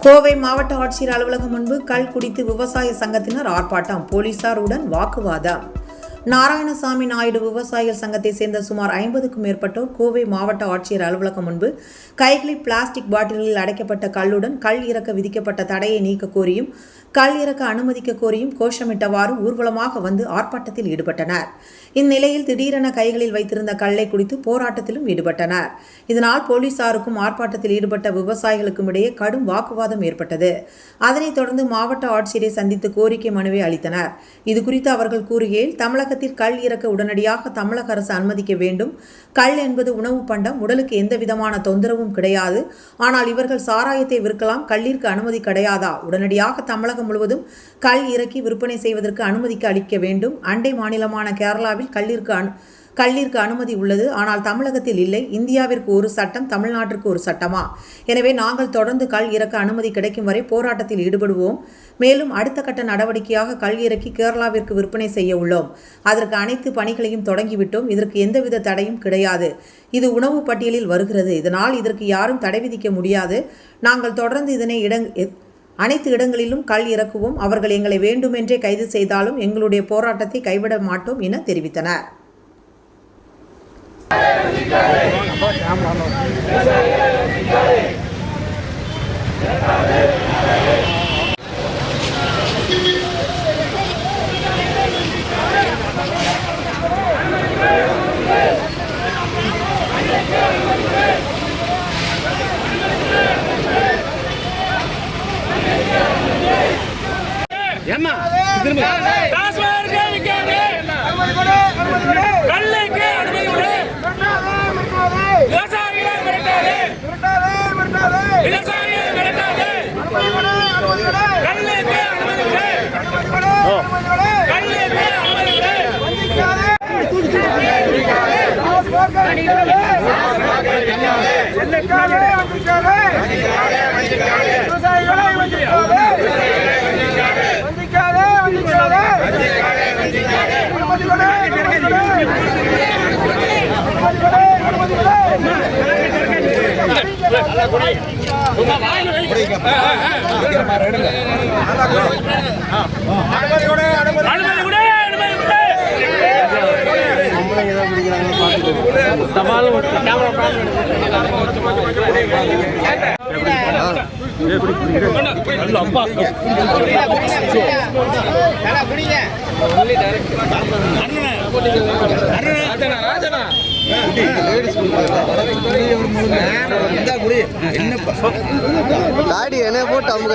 கோவை மாவட்ட ஆட்சியர் அலுவலகம் முன்பு கள் குடித்து விவசாய சங்கத்தினர் ஆர்ப்பாட்டம். போலீசாருடன் வாக்குவாதம். நாராயணசாமி நாயுடு விவசாயிகள் சங்கத்தை சேர்ந்த சுமார் ஐம்பதுக்கும் மேற்பட்டோர் கோவை மாவட்ட ஆட்சியர் அலுவலகம் முன்பு கைகளில் பிளாஸ்டிக் பாட்டில்களில் அடைக்கப்பட்ட கல்லுடன் கல் இறக்க விதிக்கப்பட்ட தடையை நீக்க கோரியும் கல் இறக்க அனுமதிக்க கோரியும் கோஷமிட்டவாறு ஊர்வலமாக வந்து ஆர்ப்பாட்டத்தில் ஈடுபட்டனர். இந்நிலையில் திடீரென கைகளில் வைத்திருந்த கல்லை குடித்து போராட்டத்திலும் ஈடுபட்டனர். இதனால் போலீசாருக்கும் ஆர்ப்பாட்டத்தில் ஈடுபட்ட விவசாயிகளுக்கும் இடையே கடும் வாக்குவாதம் ஏற்பட்டது. அதனைத் தொடர்ந்து மாவட்ட ஆட்சியரை சந்தித்து கோரிக்கை மனுவை அளித்தனர். இதுகுறித்து அவர்கள் கூறுகையில் தமிழக தமிழகத்தில் கல் இறக்க உடனடியாக தமிழக அரசு அனுமதிக்க வேண்டும். கல் என்பது உணவு பண்டம். உடலுக்கு எந்த விதமான தொந்தரவும் கிடையாது. ஆனால் இவர்கள் சாராயத்தை விற்கலாம். கல்லிற்கு அனுமதி கிடையாதா? உடனடியாக தமிழகம் முழுவதும் கல் இறக்கி விற்பனை செய்வதற்கு அனுமதிக்க அளிக்க வேண்டும். அண்டை மாநிலமான கேரளாவில் கல்லிற்கு கல்லிற்கு அனுமதி உள்ளது. ஆனால் தமிழகத்தில் இல்லை. இந்தியாவிற்கு ஒரு சட்டம் தமிழ்நாட்டிற்கு ஒரு சட்டமா? எனவே நாங்கள் தொடர்ந்து கல் இறக்க அனுமதி கிடைக்கும் வரை போராட்டத்தில் ஈடுபடுவோம். மேலும் அடுத்த கட்ட நடவடிக்கையாக கல் இறக்கி கேரளாவிற்கு விற்பனை செய்ய உள்ளோம். அதற்கு அனைத்து பணிகளையும் தொடங்கிவிட்டோம். இதற்கு எந்தவித தடையும் கிடையாது. இது உணவு பட்டியலில் வருகிறது. இதனால் இதற்கு யாரும் தடை விதிக்க முடியாது. நாங்கள் தொடர்ந்து இதனை இடங் அனைத்து இடங்களிலும் கல் இறக்குவோம். அவர்கள் எங்களை வேண்டுமென்றே கைது செய்தாலும் எங்களுடைய போராட்டத்தை கைவிட மாட்டோம் என தெரிவித்தனர். ஏமா திரும்ப. விவசாயிகளை வஞ்சிக்காதே வஞ்சிக்காதே வஞ்சிக்காதே அனுமதி கொடு அனுமதி கொடு அனுமதி கொடு அனுமதி கொடு அனுமதி கொடு அனுமதி அனுமதி கொடு, அனுமதி கொடு. தாடி என்ன போட்டு அவங்க